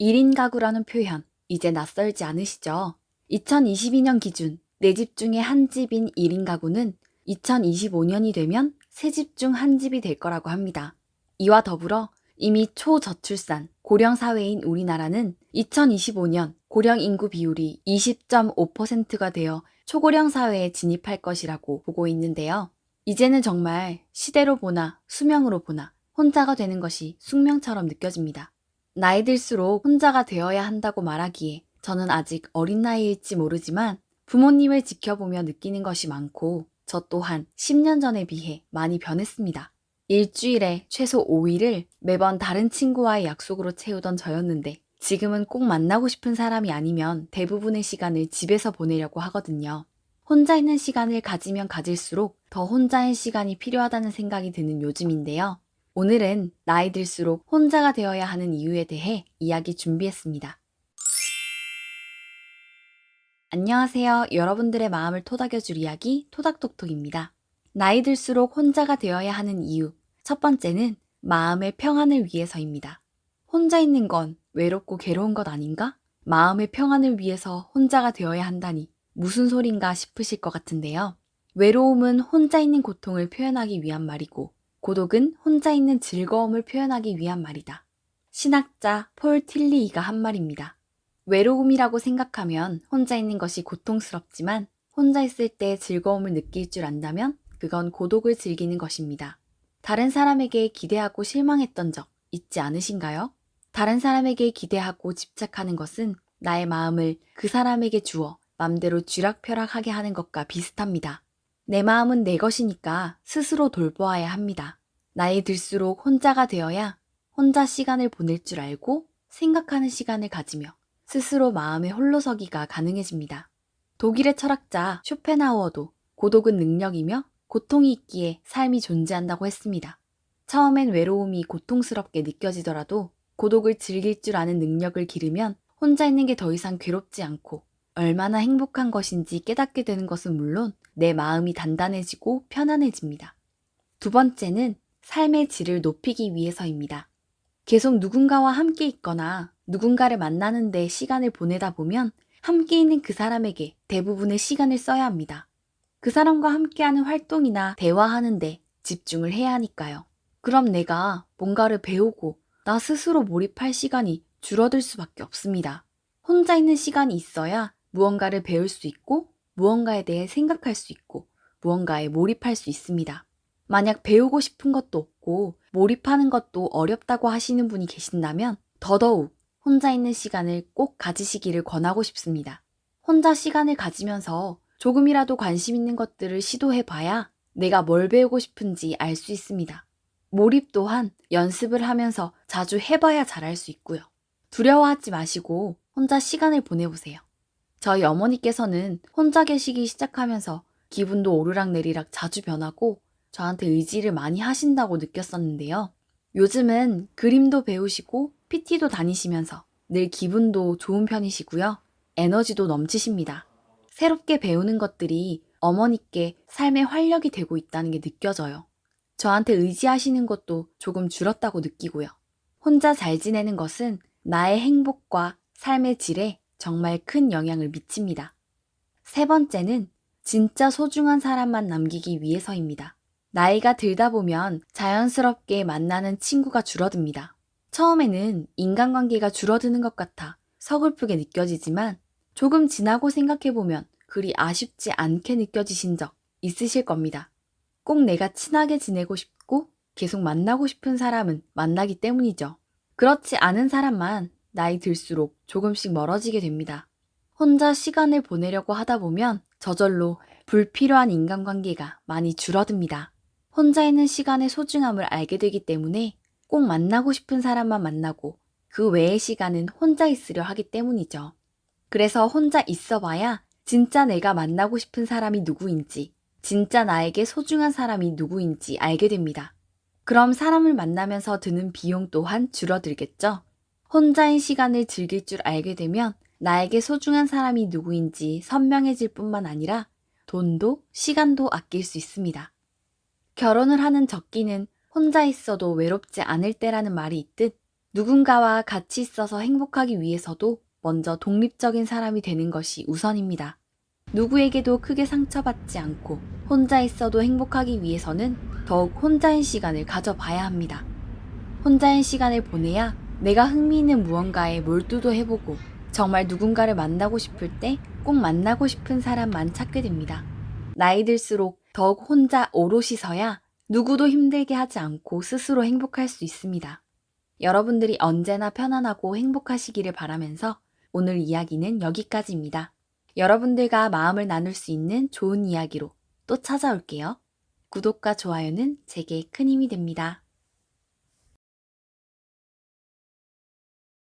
1인 가구라는 표현, 이제 낯설지 않으시죠? 2022년 기준 네 집 중에 한 집인 1인 가구는 2025년이 되면 세 집 중 한 집이 될 거라고 합니다. 이와 더불어 이미 초저출산, 고령 사회인 우리나라는 2025년 고령 인구 비율이 20.5%가 되어 초고령 사회에 진입할 것이라고 보고 있는데요. 이제는 정말 시대로 보나 수명으로 보나 혼자가 되는 것이 숙명처럼 느껴집니다. 나이 들수록 혼자가 되어야 한다고 말하기에 저는 아직 어린 나이일지 모르지만 부모님을 지켜보며 느끼는 것이 많고 저 또한 10년 전에 비해 많이 변했습니다. 일주일에 최소 5일을 매번 다른 친구와의 약속으로 채우던 저였는데 지금은 꼭 만나고 싶은 사람이 아니면 대부분의 시간을 집에서 보내려고 하거든요. 혼자 있는 시간을 가지면 가질수록 더 혼자인 시간이 필요하다는 생각이 드는 요즘인데요. 오늘은 나이 들수록 혼자가 되어야 하는 이유에 대해 이야기 준비했습니다. 안녕하세요. 여러분들의 마음을 토닥여줄 이야기 토닥톡톡입니다. 나이 들수록 혼자가 되어야 하는 이유. 첫 번째는 마음의 평안을 위해서입니다. 혼자 있는 건 외롭고 괴로운 것 아닌가? 마음의 평안을 위해서 혼자가 되어야 한다니 무슨 소린가 싶으실 것 같은데요. 외로움은 혼자 있는 고통을 표현하기 위한 말이고, 고독은 혼자 있는 즐거움을 표현하기 위한 말이다. 신학자 폴 틸리이가 한 말입니다. 외로움이라고 생각하면 혼자 있는 것이 고통스럽지만 혼자 있을 때 즐거움을 느낄 줄 안다면 그건 고독을 즐기는 것입니다. 다른 사람에게 기대하고 실망했던 적 있지 않으신가요? 다른 사람에게 기대하고 집착하는 것은 나의 마음을 그 사람에게 주어 맘대로 쥐락펴락하게 하는 것과 비슷합니다. 내 마음은 내 것이니까 스스로 돌보아야 합니다. 나이 들수록 혼자가 되어야 혼자 시간을 보낼 줄 알고 생각하는 시간을 가지며 스스로 마음의 홀로서기가 가능해집니다. 독일의 철학자 쇼펜하우어도 고독은 능력이며 고통이 있기에 삶이 존재한다고 했습니다. 처음엔 외로움이 고통스럽게 느껴지더라도 고독을 즐길 줄 아는 능력을 기르면 혼자 있는 게 더 이상 괴롭지 않고 얼마나 행복한 것인지 깨닫게 되는 것은 물론 내 마음이 단단해지고 편안해집니다. 두 번째는 삶의 질을 높이기 위해서입니다. 계속 누군가와 함께 있거나 누군가를 만나는데 시간을 보내다 보면 함께 있는 그 사람에게 대부분의 시간을 써야 합니다. 그 사람과 함께하는 활동이나 대화하는데 집중을 해야 하니까요. 그럼 내가 뭔가를 배우고 나 스스로 몰입할 시간이 줄어들 수밖에 없습니다. 혼자 있는 시간이 있어야 무언가를 배울 수 있고 무언가에 대해 생각할 수 있고 무언가에 몰입할 수 있습니다. 만약 배우고 싶은 것도 없고 몰입하는 것도 어렵다고 하시는 분이 계신다면 더더욱 혼자 있는 시간을 꼭 가지시기를 권하고 싶습니다. 혼자 시간을 가지면서 조금이라도 관심 있는 것들을 시도해 봐야 내가 뭘 배우고 싶은지 알 수 있습니다. 몰입 또한 연습을 하면서 자주 해봐야 잘할 수 있고요. 두려워하지 마시고 혼자 시간을 보내보세요. 저희 어머니께서는 혼자 계시기 시작하면서 기분도 오르락내리락 자주 변하고 저한테 의지를 많이 하신다고 느꼈었는데요. 요즘은 그림도 배우시고 PT도 다니시면서 늘 기분도 좋은 편이시고요. 에너지도 넘치십니다. 새롭게 배우는 것들이 어머니께 삶의 활력이 되고 있다는 게 느껴져요. 저한테 의지하시는 것도 조금 줄었다고 느끼고요. 혼자 잘 지내는 것은 나의 행복과 삶의 질에 정말 큰 영향을 미칩니다. 세 번째는 진짜 소중한 사람만 남기기 위해서입니다. 나이가 들다 보면 자연스럽게 만나는 친구가 줄어듭니다. 처음에는 인간관계가 줄어드는 것 같아 서글프게 느껴지지만 조금 지나고 생각해보면 그리 아쉽지 않게 느껴지신 적 있으실 겁니다. 꼭 내가 친하게 지내고 싶고 계속 만나고 싶은 사람은 만나기 때문이죠. 그렇지 않은 사람만 나이 들수록 조금씩 멀어지게 됩니다. 혼자 시간을 보내려고 하다 보면 저절로 불필요한 인간관계가 많이 줄어듭니다. 혼자 있는 시간의 소중함을 알게 되기 때문에 꼭 만나고 싶은 사람만 만나고 그 외의 시간은 혼자 있으려 하기 때문이죠. 그래서 혼자 있어 봐야 진짜 내가 만나고 싶은 사람이 누구인지, 진짜 나에게 소중한 사람이 누구인지 알게 됩니다. 그럼 사람을 만나면서 드는 비용 또한 줄어들겠죠? 혼자인 시간을 즐길 줄 알게 되면 나에게 소중한 사람이 누구인지 선명해질 뿐만 아니라 돈도 시간도 아낄 수 있습니다. 결혼을 하는 적기는 혼자 있어도 외롭지 않을 때라는 말이 있듯 누군가와 같이 있어서 행복하기 위해서도 먼저 독립적인 사람이 되는 것이 우선입니다. 누구에게도 크게 상처받지 않고 혼자 있어도 행복하기 위해서는 더욱 혼자인 시간을 가져봐야 합니다. 혼자인 시간을 보내야 내가 흥미있는 무언가에 몰두도 해보고 정말 누군가를 만나고 싶을 때 꼭 만나고 싶은 사람만 찾게 됩니다. 나이 들수록 더욱 혼자 오롯이 서야 누구도 힘들게 하지 않고 스스로 행복할 수 있습니다. 여러분들이 언제나 편안하고 행복하시기를 바라면서 오늘 이야기는 여기까지입니다. 여러분들과 마음을 나눌 수 있는 좋은 이야기로 또 찾아올게요. 구독과 좋아요는 제게 큰 힘이 됩니다.